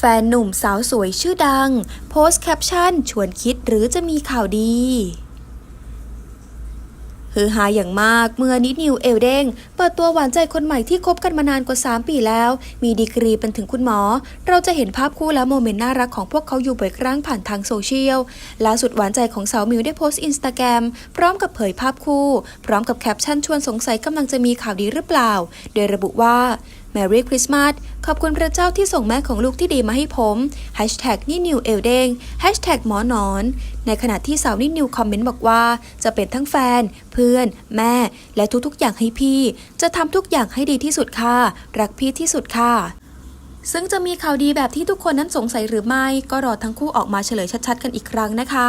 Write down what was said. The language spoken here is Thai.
แฟนหนุ่มสาวสวยชื่อดัง โพสต์แคปชั่น ชวนคิดหรือจะมีข่าวดีฮือฮาอย่างมากเมื่อนิดนิวเอลเด้งเปิดตัวหวานใจคนใหม่ที่คบกันมานานกว่า 3 ปีแล้ว มีดีกรีเป็นถึงคุณหมอ เราจะเห็นภาพคู่และโมเมนต์น่ารักของพวกเขาอยู่บ่อยครั้งผ่านทางโซเชียลล่าสุดหวานใจของสาวมิวได้โพสต์อินสตาแกรมพร้อมกับเผยภาพคู่ พร้อมกับแคปชั่นชวนสงสัยกำลังจะมีข่าวดีหรือเปล่า โดยระบุว่า Merry Christmas ขอบคุณพระเจ้าที่ส่งแม่ของลูกที่ดีมาให้ผม Hashtag นี่นิวเอลเดง Hashtag หมอนอน ในขณะที่สาวนิดนิวคอมเมนต์บอกว่า จะเป็นทั้งแฟน เพื่อน แม่ และทุกๆอย่างให้พี่ จะทำทุกอย่างให้ดีที่สุดค่ะ รักพี่ที่สุดค่ะซึ่งจะมีข่าวดีแบบที่ทุกคนนั้นสงสัยหรือไม่ ก็รอทั้งคู่ออกมาเฉลยชัดๆ กันอีกครั้งนะคะ